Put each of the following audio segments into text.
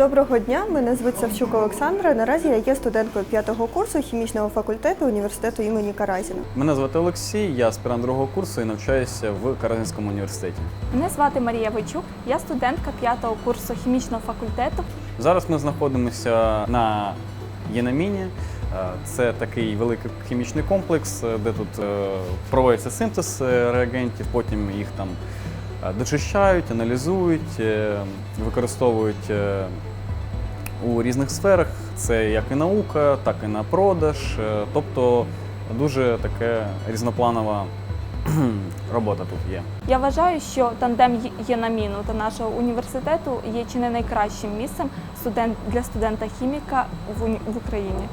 Доброго дня, мене звуть Савчук Олександра. Наразі я є студенткою п'ятого курсу хімічного факультету університету імені Каразіна. Мене звати Олексій, я аспірант другого курсу і навчаюся в Каразинському університеті. Мене звати Марія Войчук, я студентка п'ятого курсу хімічного факультету. Зараз ми знаходимося на Єнаміні. Е, Це такий великий хімічний комплекс, е, де тут е, проводиться синтез реагентів, потім їх там дочищають, аналізують, використовують у різних сферах. Це як і наука, так і на продаж. Е, Тобто дуже таке різнопланова робота тут є. Я вважаю, що тандем Є- Єнаміну та нашого університету є чи не найкращим місцем студент для студента-хіміка в, уні- в Україні.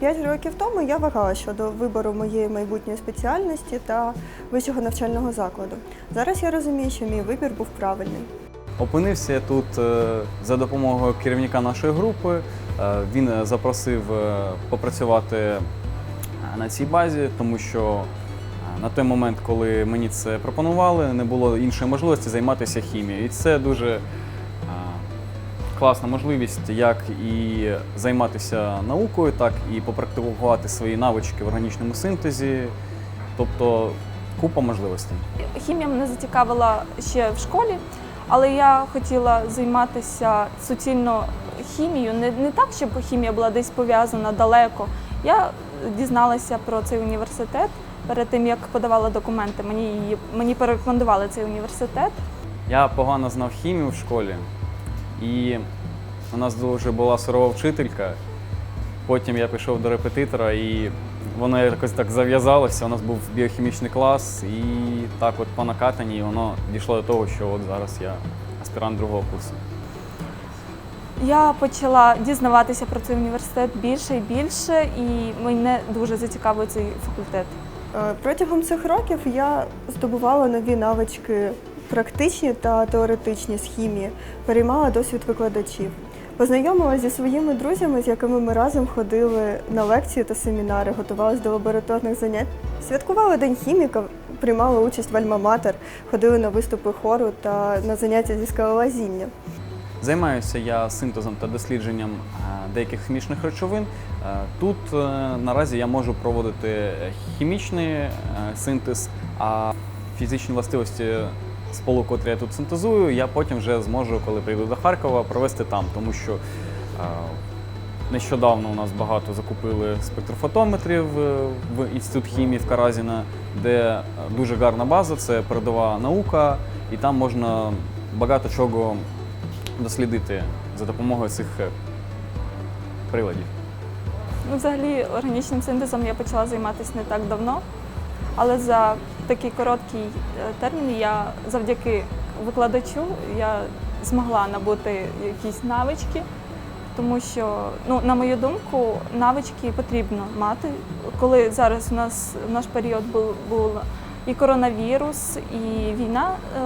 П'ять років тому я вагала щодо вибору моєї майбутньої спеціальності та вищого навчального закладу. Зараз я розумію, що мій вибір був правильним. Опинився я тут е, за допомогою керівника нашої групи. Е, Він е, запросив попрацювати на цій базі, тому що на той момент, коли мені це пропонували, не було іншої можливості займатися хімією. І це дуже класна можливість як і займатися наукою, так і попрактикувати свої навички в органічному синтезі. Тобто купа можливостей. Хімія мене зацікавила ще в школі, але я хотіла займатися суцільно хімією. Не, не так, щоб хімія була десь пов'язана далеко. Я дізналася про цей університет перед тим, як подавала документи. Мені, її, мені порекомендували цей університет. Я погано знав хімію в школі, і у нас дуже була сурова вчителька. Потім я пішов до репетитора, і воно якось так зав'язалося. У нас був біохімічний клас, і так от по накатанні воно дійшло до того, що от зараз я аспірант другого курсу. Я почала дізнаватися про цей університет більше і більше, і мене дуже зацікавив цей факультет. Е, Протягом цих років я здобувала нові навички практичні та теоретичні з хімії, переймала досвід викладачів. Познайомилася зі своїми друзями, з якими ми разом ходили на лекції та семінари, готувалися до лабораторних занять. Святкували День хіміка, приймали участь в Альма-Матер, ходили на виступи хору та на заняття зі скалолазіння. Займаюся я синтезом та дослідженням е, деяких хімічних речовин. Е, Тут е, наразі я можу проводити хімічний синтез, а фізичні властивості сполук, котрі я тут синтезую, я потім вже зможу, коли прийду до Харкова, провести там, тому що е, нещодавно у нас багато закупили спектрофотометрів е, в інститут хімії в Каразіна, де е, дуже гарна база, це передова наука, і там можна багато чого дослідити за допомогою цих приладів. Ну, взагалі, органічним синтезом я почала займатися не так давно, але за такий короткий е, термін я завдяки викладачу я змогла набути якісь навички, тому що, ну, на мою думку, навички потрібно мати. Коли зараз у нас в наш період був, був і коронавірус, і війна, е,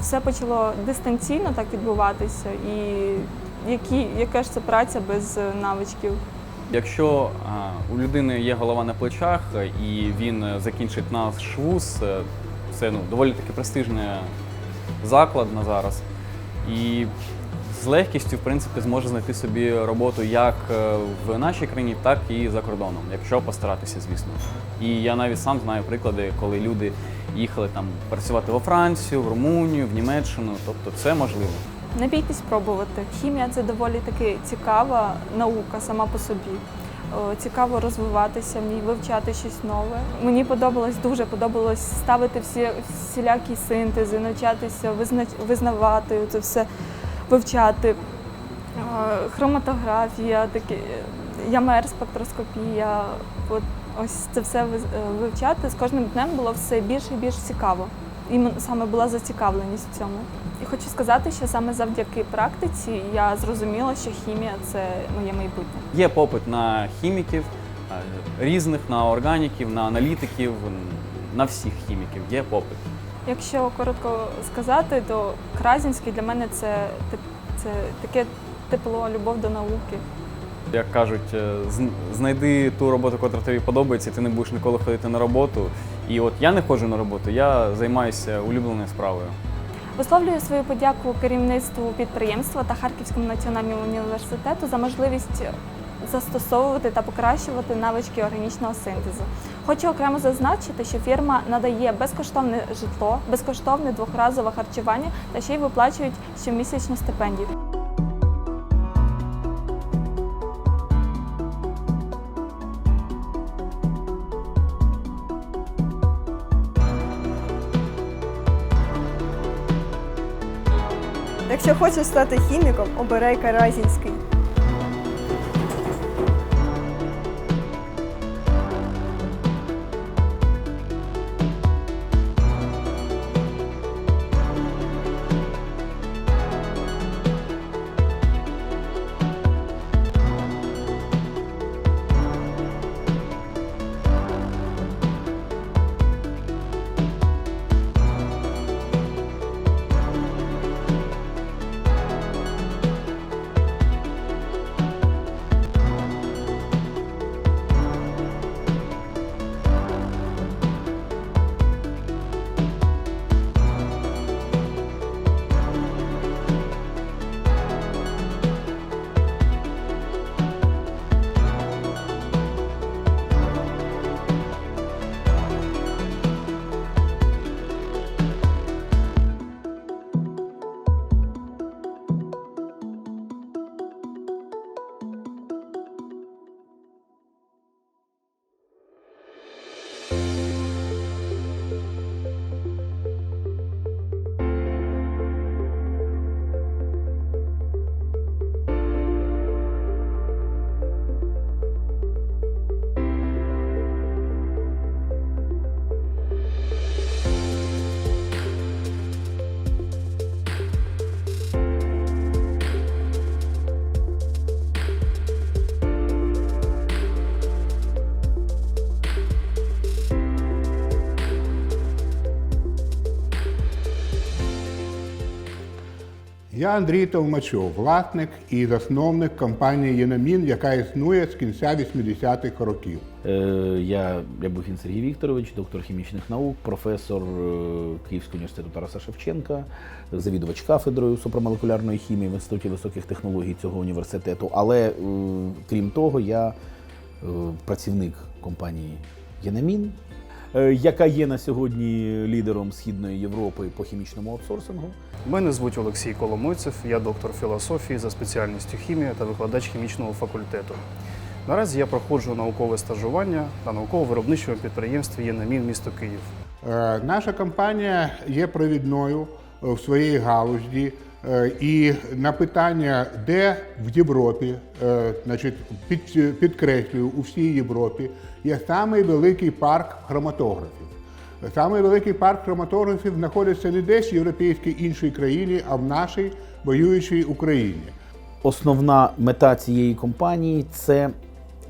все почало дистанційно так відбуватися. І які, яка ж це праця без е, навичків? Якщо у людини є голова на плечах і він закінчить наш вуз, е, це ну, доволі таки престижний заклад на зараз. І з легкістю, в принципі, зможе знайти собі роботу як е, в нашій країні, так і за кордоном, якщо постаратися, звісно. І я навіть сам знаю приклади, коли люди їхали там працювати во Францію, в Румунію, в Німеччину. Тобто це можливо. Не бійтесь пробувати. Хімія це доволі таки цікава наука сама по собі. Цікаво розвиватися, ній вивчати щось нове. Мені подобалось, дуже подобалось ставити всі всілякі синтези, навчатися визна, визнавати це все, вивчати. Хроматографія, такі, ЯМР, спектроскопія. От, ось це все вивчати. З кожним днем було все більше і більш цікаво. Саме була зацікавленість в цьому. І хочу сказати, що саме завдяки практиці я зрозуміла, що хімія це моє майбутнє. Є попит на хіміків е, різних, на органіків, на аналітиків, на всіх хіміків є попит. Якщо коротко сказати, то Кразінський для мене це, це таке тепло, любов до науки. Як кажуть, е, знайди ту роботу, яка тобі подобається, і ти не будеш ніколи ходити на роботу. І от я не ходжу на роботу, я займаюся улюбленою справою. Висловлюю свою подяку керівництву підприємства та Харківському національному університету за можливість застосовувати та покращувати навички органічного синтезу. Хочу окремо зазначити, що фірма надає безкоштовне житло, безкоштовне двохразове харчування та ще й виплачують щомісячну стипендію. Якщо хочеш стати хіміком, обирай Каразінський. Я Андрій Толмачов, власник і засновник компанії Єнамін, яка існує з кінця 80-х років. Е, Я Рябухін Сергій Вікторович, доктор хімічних наук, професор е, Київського університету Тараса Шевченка, завідувач кафедрою супрамолекулярної хімії в Інституті високих технологій цього університету. Але е, крім того, я е, працівник компанії Єнамін, яка є на сьогодні лідером Східної Європи по хімічному аутсорсингу. Мене звуть Олексій Коломойцев, я доктор філософії за спеціальністю хімія та викладач хімічного факультету. Наразі я проходжу наукове стажування на науково-виробничому підприємстві «Єнамін» місто Київ. Е, Наша компанія є провідною е, в своїй галузі. Е, І на питання, де в Європі, е, значить, під, підкреслюю, у всій Європі є самий великий парк хроматографів. Самий великий парк хроматографів знаходиться не десь в європейській іншій країні, а в нашій воюючій Україні. Основна мета цієї компанії це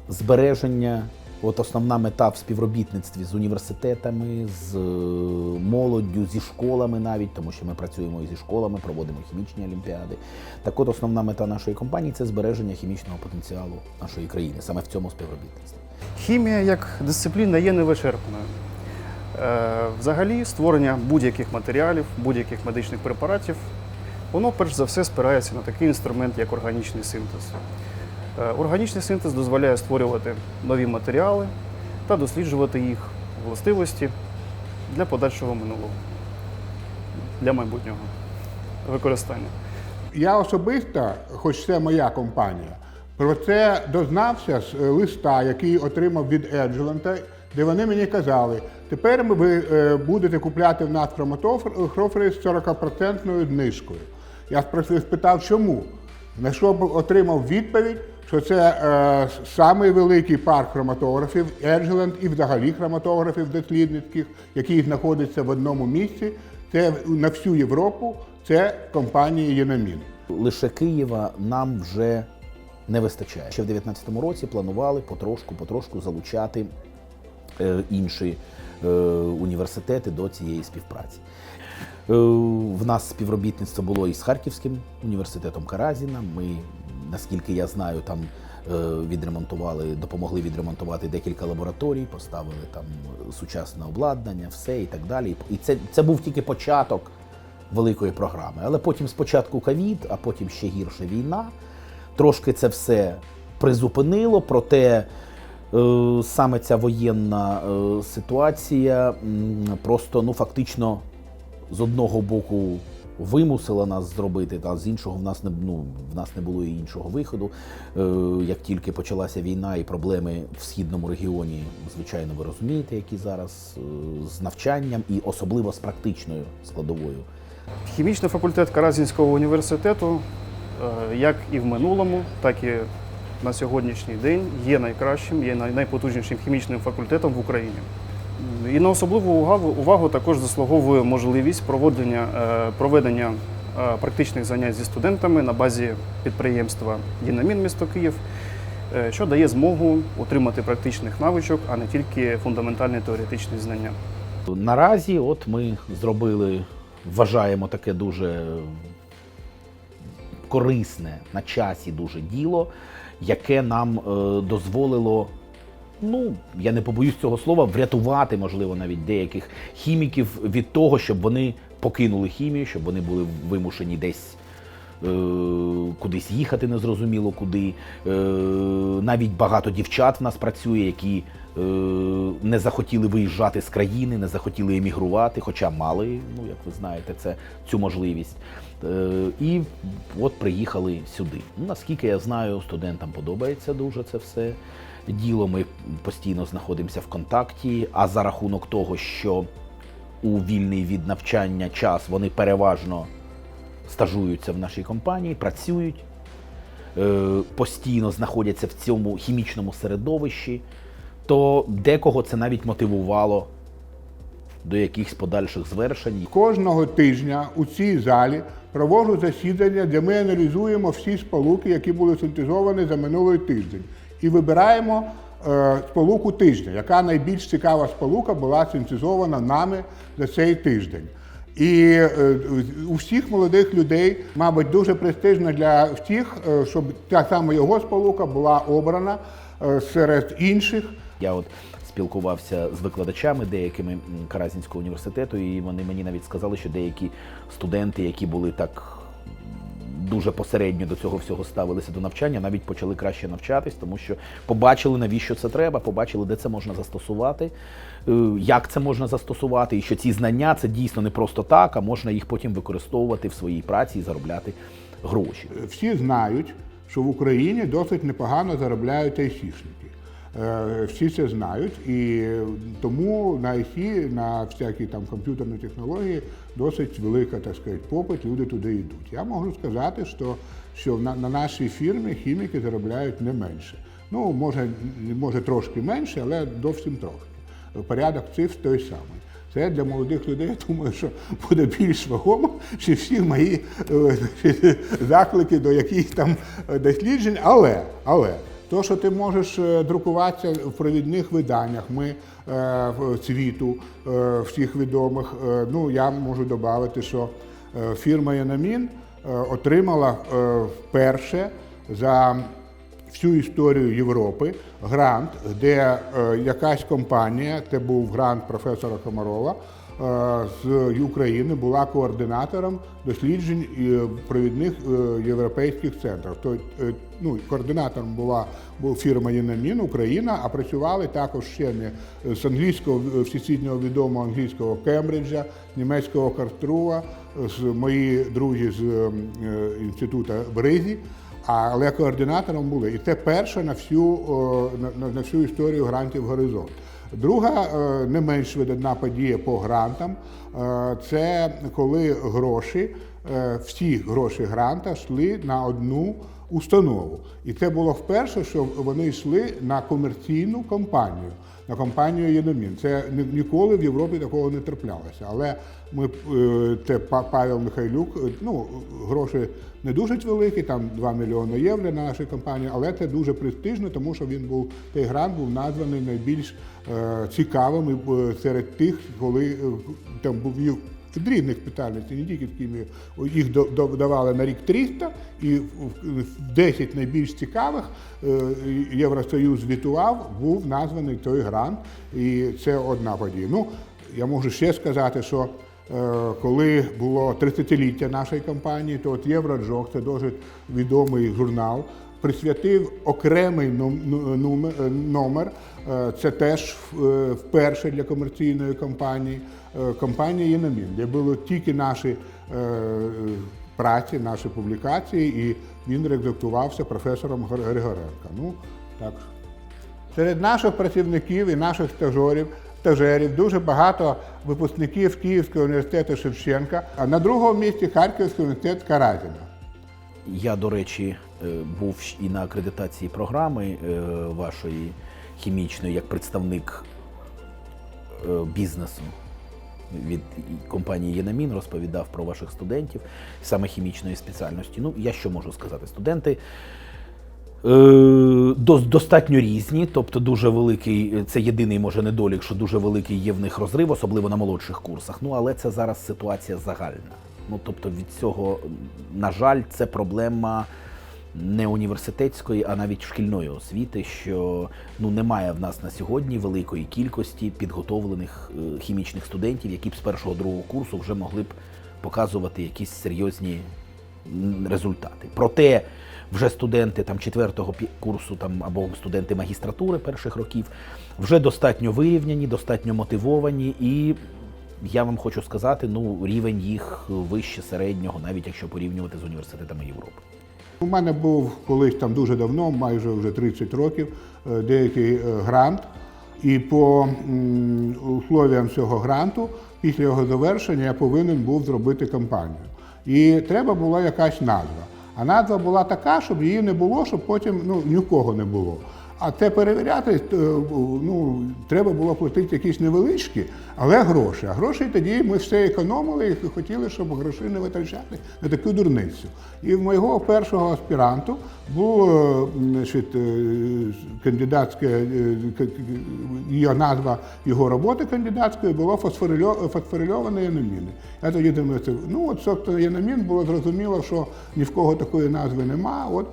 збереження. От основна мета в співробітництві з університетами, з е, молоддю, зі школами навіть, тому що ми працюємо і зі школами, проводимо хімічні олімпіади. Так от основна мета нашої компанії це збереження хімічного потенціалу нашої країни, саме в цьому співробітництві. Хімія як дисципліна є невичерпною. Е, Взагалі, створення будь-яких матеріалів, будь-яких медичних препаратів, воно перш за все спирається на такий інструмент, як органічний синтез. Е, Органічний синтез дозволяє створювати нові матеріали та досліджувати їх властивості для подальшого минулого, для майбутнього використання. Я особисто, хоч це моя компанія, про це дознався з листа, який отримав від Еджелента, де вони мені казали, тепер ви е, будете купляти в нас хроматофри з 40% знижкою. Я спросив, спитав, чому? На що отримав відповідь, що це е, самий великий парк хроматографів, Еджелент і взагалі хроматографів дослідницьких, який знаходиться в одному місці. Це на всю Європу, це компанія Єнамін. Лише Києва нам вже не вистачає. Ще в 2019 році планували потрошку, потрошку залучати е, інші е, університети до цієї співпраці. Е, в нас співробітництво було і з Харківським університетом Каразіна. Ми, наскільки я знаю, там е, відремонтували, допомогли відремонтувати декілька лабораторій, поставили там сучасне обладнання, все і так далі. І це, це був тільки початок великої програми. Але потім спочатку ковід, а потім ще гірше війна. Трошки це все призупинило, проте е, саме ця воєнна е, ситуація просто ну, фактично з одного боку вимусила нас зробити, та з іншого в нас не ну, в нас не було і іншого виходу. Е, як тільки почалася війна і проблеми в східному регіоні, звичайно, ви розумієте, які зараз е, з навчанням і особливо з практичною складовою. Хімічний факультет Каразінського університету, е, як і в минулому, так і на сьогоднішній день є найкращим, є найпотужнішим хімічним факультетом в Україні. І на особливу увагу, увагу також заслуговує можливість проведення, е, проведення е, практичних занять зі студентами на базі підприємства Дінамін місто Київ, е, що дає змогу отримати практичних навичок, а не тільки фундаментальні теоретичні знання. Наразі, от ми зробили, вважаємо таке дуже корисне на часі дуже діло, яке нам е, дозволило. Ну, я не побоюсь цього слова, врятувати, можливо, навіть деяких хіміків від того, щоб вони покинули хімію, щоб вони були вимушені десь е, кудись їхати незрозуміло куди. Е, навіть багато дівчат в нас працює, які е, не захотіли виїжджати з країни, не захотіли емігрувати, хоча мали, ну як ви знаєте, це цю можливість. І от приїхали сюди. Наскільки я знаю, студентам подобається дуже це все діло. Ми постійно знаходимося в контакті. А за рахунок того, що у вільний від навчання час вони переважно стажуються в нашій компанії, працюють, е, постійно знаходяться в цьому хімічному середовищі, то декого це навіть мотивувало до якихось подальших звершень. Кожного тижня у цій залі проводжу засідання, де ми аналізуємо всі сполуки, які були синтезовані за минулий тиждень, і вибираємо е, сполуку тижня, яка найбільш цікава сполука була синтезована нами за цей тиждень. І е, у всіх молодих людей, мабуть, дуже престижно для всіх, е, щоб та саме його сполука була обрана серед інших. Я от спілкувався з викладачами деякими Каразінського університету, і вони мені навіть сказали, що деякі студенти, які були так дуже посередньо до цього всього ставилися до навчання, навіть почали краще навчатись, тому що побачили, навіщо це треба, побачили, де це можна застосувати, е, як це можна застосувати, і що ці знання це дійсно не просто так, а можна їх потім використовувати в своїй праці і заробляти гроші. Всі знають, що в Україні досить непогано заробляють айсішники. Е, Всі це знають, і тому на IT, на всякі там комп'ютерні технології досить велика, так сказати, попит, люди туди йдуть. Я можу сказати, що, що на, на нашій фірмі хіміки заробляють не менше. Ну, може, може трошки менше, але зовсім трохи. Порядок цифр той самий. Це для молодих людей, я думаю, що буде більш вагомо, чи всі мої е, заклики до якихось там досліджень. Але, але то, що ти можеш е, друкуватися в провідних виданнях, ми е, цвіту е, всіх відомих. Ну, я можу додати, що фірма Янамін отримала вперше за всю історію Європи грант, де якась компанія, це був грант професора Комарова з України, була координатором досліджень е, провідних е, європейських центрів. То, е, ну, координатором була, фірма Єнамін Україна, а працювали також ще не з англійського е, всесвітнього відомого англійського Кембриджа, німецького Картрува, з мої друзі з е, інституту Бризі. Але координатором були. І це перша на всю, на- на всю історію грантів Горизонт. Друга е, не менш видатна подія по грантам е, це коли гроші, е, всі гроші гранта йшли на одну установу. І це було вперше, що вони йшли на комерційну компанію, на компанію Єномін. Це ніколи в Європі такого не траплялося. Але ми це Па- Павел Михайлюк, е, ну гроші не дуже великі, там 2 мільйони євро на нашій компанії, але це дуже престижно, тому що він був цей грант був названий найбільш е, цікавим е, серед тих, коли там був їх дрібних спеціальностей, не тільки з хімією. Їх давали на рік 300, і в в 10 найбільш цікавих е, Євросоюз звітував, був названий той грант, і це одна подія. Ну, я можу ще сказати, що е, коли було 30-ліття нашої компанії, то от Євроджок, це дуже відомий журнал, присвятив окремий ну- номер, номер. Е, Це теж е, вперше для комерційної компанії, е, компанія Єномін, де були тільки наші е, праці, наші публікації, і він редактувався професором Григоренко. Ну, так. Серед наших працівників і наших стажерів, стажерів дуже багато випускників Київського університету Шевченка, а на другому місці Харківський університет Каразіна. Я, до речі, е, був і на акредитації програми е, вашої хімічної як представник е, бізнесу від компанії Єнамін розповідав про ваших студентів саме хімічної спеціальності. Ну, я що можу сказати? Студенти е, достатньо різні, тобто дуже великий, це єдиний може недолік, що дуже великий є в них розрив, особливо на молодших курсах. Ну але це зараз ситуація загальна. Ну тобто від цього, на жаль, це проблема не університетської, а навіть шкільної освіти, що ну немає в нас на сьогодні великої кількості підготовлених е, хімічних студентів, які б з першого другого курсу вже могли б показувати якісь серйозні результати. Проте вже студенти там четвертого курсу там або студенти магістратури перших років вже достатньо вирівняні, достатньо мотивовані і. Я вам хочу сказати, ну рівень їх вище середнього, навіть якщо порівнювати з університетами Європи. У мене був колись там дуже давно, майже вже 30 років, е, деякий е, грант. І по условіям цього гранту, після його завершення, я повинен був зробити кампанію. І треба була якась назва. А назва була така, щоб її не було, щоб потім ну, ні в кого не було. А це перевіряти, е, ну, треба було платити якісь невеличкі, але гроші. А гроші тоді ми все економили і хотіли, щоб гроші не витрачати на таку дурницю. І в моєго першого аспіранту значить, е, кандидатське, е, к- к- його назва його роботи кандидатської було фосфорильо- фосфорильовані яноміни. Я тоді думаю, ну от собственно, яномін було зрозуміло, що ні в кого такої назви нема. От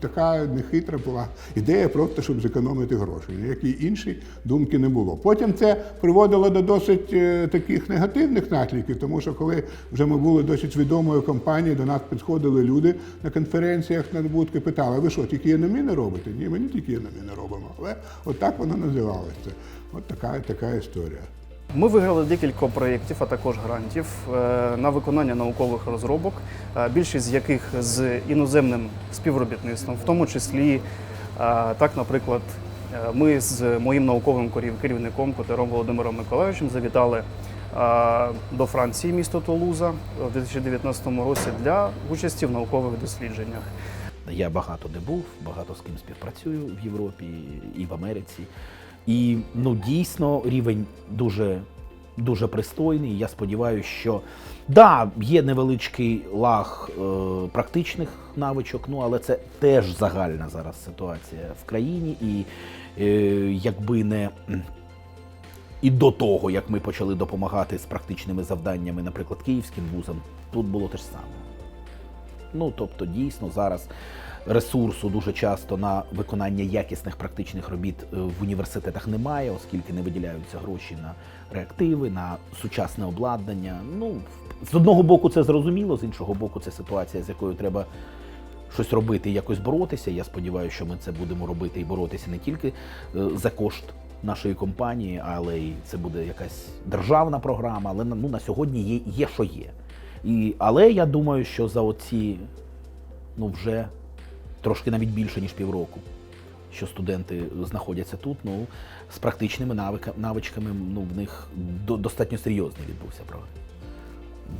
така нехитра була ідея, просто щоб зекономити гроші. Ніякі інші думки не було. Потім це приводило до досить е, таких негативних наслідків, тому що коли вже ми були досить відомою компанією, до нас підходили люди на конференціях на будки, питали, ви що, тільки яноміни робите? Ні, ми не тільки яноміни робимо. Але от так воно називалося. От така, така історія. Ми виграли декілька проєктів, а також грантів е, на виконання наукових розробок, е, більшість з яких з іноземним співробітництвом, в тому числі, так, наприклад, е, ми з моїм науковим керівником Котером Володимиром Миколаївичем завітали до Франції, місто Тулуза, у 2019 році для участі в наукових дослідженнях. Я багато де був, багато з ким співпрацюю в Європі і в Америці. І ну дійсно рівень дуже, дуже пристойний. Я сподіваюся, що да, є невеличкий лаг е, практичних навичок, ну але це теж загальна зараз ситуація в країні. І е, якби не і до того, як ми почали допомагати з практичними завданнями, наприклад, київським вузам, тут було те ж саме. Ну тобто, дійсно зараз ресурсу дуже часто на виконання якісних практичних робіт е, в університетах немає, оскільки не виділяються гроші на реактиви, на сучасне обладнання. Ну з одного боку, це зрозуміло, з іншого боку, це ситуація, з якою треба щось робити і якось боротися. Я сподіваюся, що ми це будемо робити і боротися не тільки е, за кошт нашої компанії, але й це буде якась державна програма. Але ну, на сьогодні є, є що є. І, але я думаю, що за оці ну вже трошки навіть більше ніж півроку, що студенти знаходяться тут, ну з практичними навичками, ну в них до, достатньо серйозний відбувся прогрес.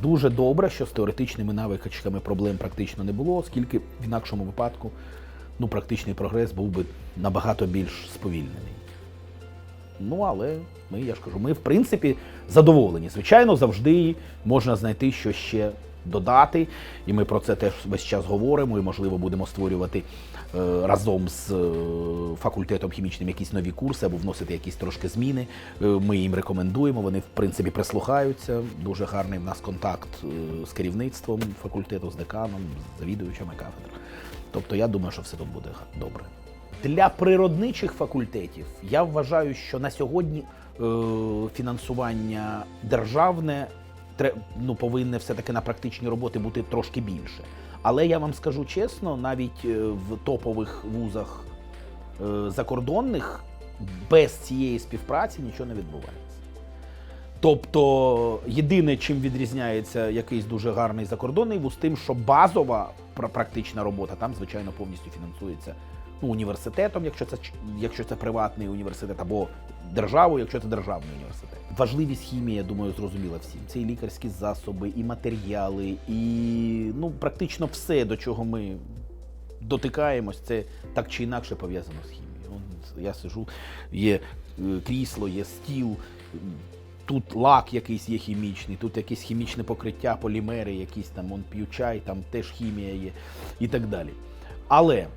Дуже добре, що з теоретичними навичками проблем практично не було, оскільки в інакшому випадку ну, практичний прогрес був би набагато більш сповільнений. Ну, але ми, я ж кажу, ми в принципі задоволені. Звичайно, завжди можна знайти що ще додати, і ми про це теж весь час говоримо, і можливо будемо створювати разом з е, факультетом хімічним якісь нові курси або вносити якісь трошки зміни. Е, ми їм рекомендуємо. Вони в принципі прислухаються. Дуже гарний в нас контакт е, з керівництвом факультету, з деканом, з завідувачами кафедр. Тобто я думаю, що все тут буде добре. Для природничих факультетів я вважаю, що на сьогодні е, фінансування державне ну, повинне все-таки на практичні роботи бути трошки більше. Але я вам скажу чесно, навіть е, в топових вузах е, закордонних без цієї співпраці нічого не відбувається. Тобто, єдине, чим відрізняється якийсь дуже гарний закордонний вуз, тим, що базова пра- практична робота там, звичайно, повністю фінансується ну, університетом, якщо це, якщо це приватний університет, або державою, якщо це державний університет. Важливість хімії, я думаю, зрозуміла всім. Це і лікарські засоби, і матеріали, і ну, практично все, до чого ми дотикаємось, це так чи інакше пов'язано з хімією. Я сижу, є е, крісло, є стіл. Тут лак якийсь є хімічний, тут якесь хімічне покриття, полімери, якісь там он п'ю чай, там теж хімія є і так далі. Але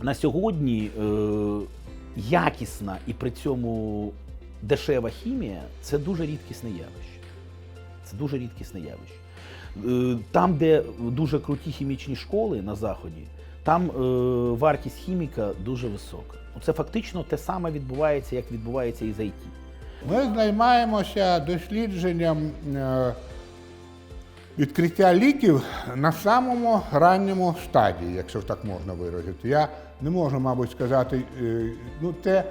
на сьогодні е, якісна і при цьому дешева хімія це дуже рідкісне явище. Це дуже рідкісне явище. Е, Там, де дуже круті хімічні школи на заході, там е, вартість хіміка дуже висока. Це фактично те саме відбувається, як відбувається і з IT. Ми займаємося дослідженням е, відкриття ліків на самому ранньому стадії, якщо так можна виразити. Я не можу, мабуть, сказати, е, ну це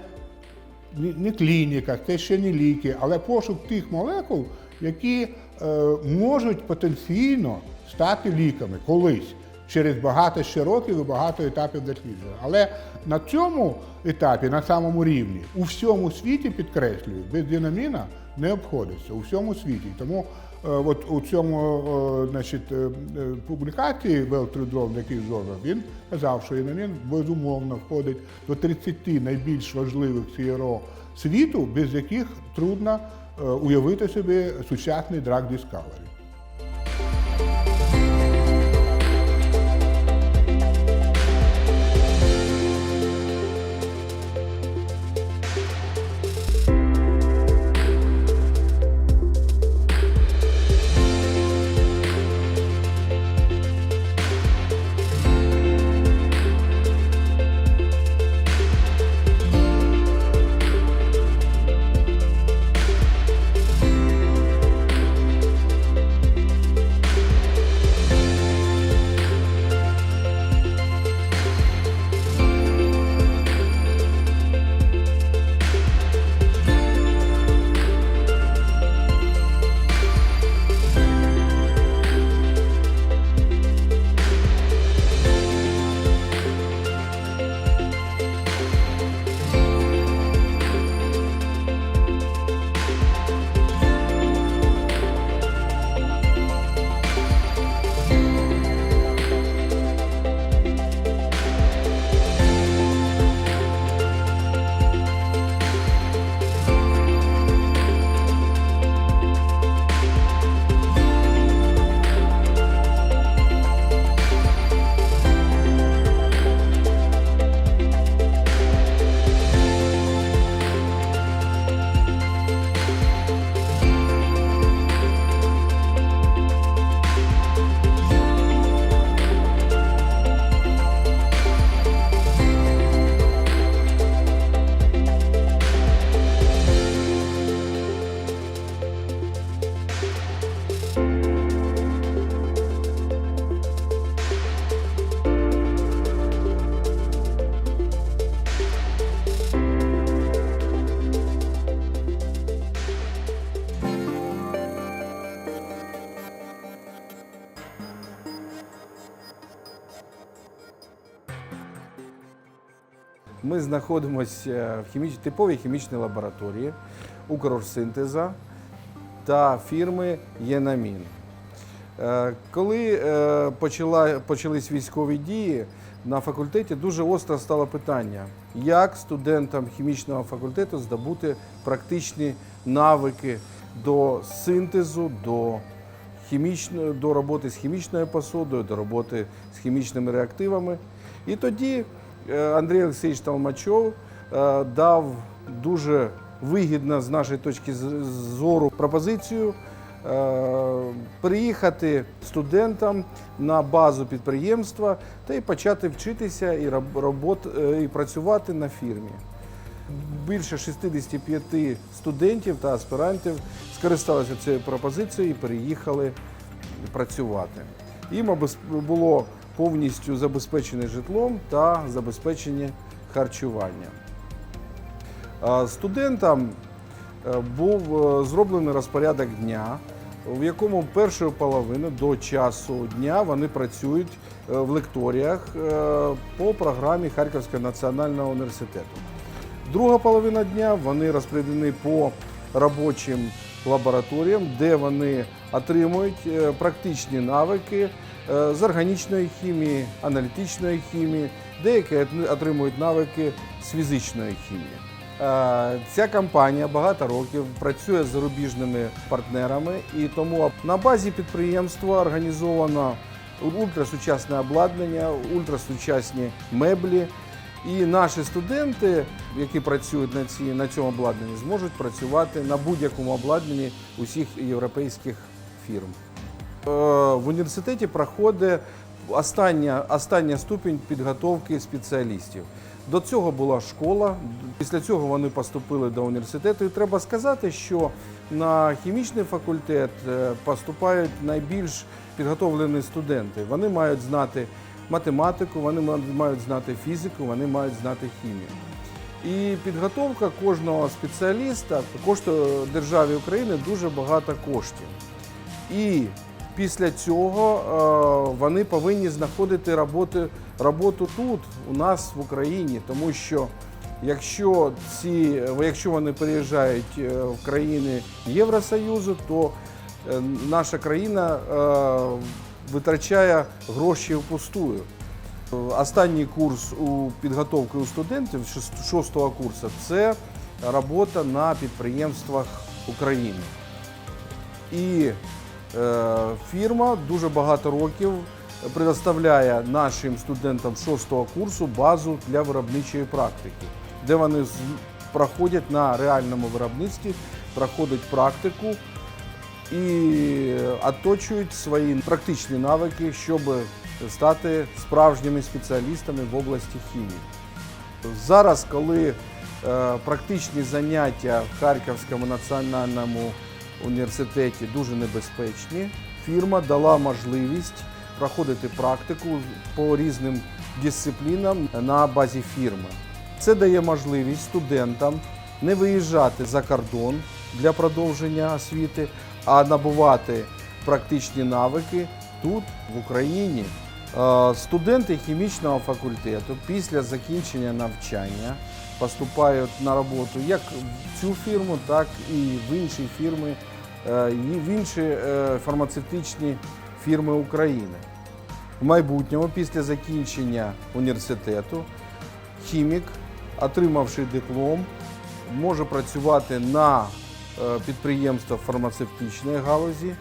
не клініка, це ще не ліки, але пошук тих молекул, які е, можуть потенційно стати ліками колись. Через багато ще років і багато етапів дослідження. Але на цьому етапі, на самому рівні, у всьому світі підкреслюю, без динаміна не обходиться у всьому світі. Тому от у цьому е, значить, е, е, публікації Велтрюдром, який журнал, він казав, що динамін безумовно входить до 30 найбільш важливих CRO світу, без яких трудно е, уявити собі сучасний драг Discovery. Знаходимося в хіміч... типовій хімічній лабораторії Укрсинтеза та фірми Єнамін. Е, Коли е, почала, почались військові дії, на факультеті дуже остро стало питання, як студентам хімічного факультету здобути практичні навики до синтезу, до, до роботи з хімічною посудою, до роботи з хімічними реактивами. І тоді е, Андрій Олексійович Толмачов е, дав дуже вигідно з нашої точки зору пропозицію е, приїхати студентам на базу підприємства та й почати вчитися і робот, е, і працювати на фірмі. Більше 65 студентів та аспірантів скористалися цією пропозицією і переїхали працювати. Їм було повністю забезпечене житлом та забезпечені харчування. А Студентам е, був е, зроблений розпорядок дня, в якому першу половину до часу дня вони працюють е, в лекторіях по програмі Харківського національного університету. Друга половина дня вони розподілені по робочим лабораторіям, де вони отримують практичні навики з органічної хімії, аналітичної хімії, деякі отримують навики з фізичної хімії. Е, Ця компанія багато років працює з зарубіжними партнерами, і тому на базі підприємства організовано ультрасучасне обладнання, ультрасучасні меблі. І наші студенти, які працюють на, ці, на цьому обладнанні, зможуть працювати на будь-якому обладнанні усіх європейських фірм. Е, В університеті проходить остання, остання ступінь підготовки спеціалістів. До цього була школа, після цього вони поступили до університету. І треба сказати, що на хімічний факультет е, поступають найбільш підготовлені студенти. Вони мають знати математику, вони ма- мають знати фізику, вони мають знати хімію. І підготовка кожного спеціаліста коштує державі України дуже багато коштів. І після цього е, вони повинні знаходити роботи, роботу тут, у нас в Україні, тому що якщо, ці, якщо вони переїжджають е, в країни Євросоюзу, то е, наша країна витрачає гроші впустую. Останній курс у підготовки у студентів шостого курсу це робота на підприємствах України. І фірма дуже багато років предоставляє нашим студентам шостого курсу базу для виробничої практики, де вони проходять на реальному виробництві, проходять практику і оточують свої практичні навики, щоб стати справжніми спеціалістами в області хімії. Зараз, коли е, практичні заняття в Харківському національному університеті дуже небезпечні, фірма дала можливість проходити практику по різним дисциплінам на базі фірми. Це дає можливість студентам не виїжджати за кордон для продовження освіти, а набувати практичні навики тут, в Україні. Е, Студенти хімічного факультету після закінчення навчання поступають на роботу як в цю фірму, так і в інші фірми, і в інші е, фармацевтичні фірми України. В майбутньому, після закінчення університету, хімік, отримавши диплом, може працювати на е, підприємствах фармацевтичної галузі,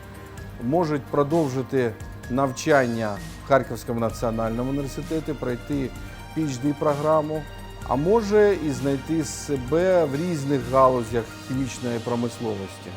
можуть продовжити навчання в Харківському національному університеті, пройти PhD-програму, а може і знайти себе в різних галузях хімічної промисловості.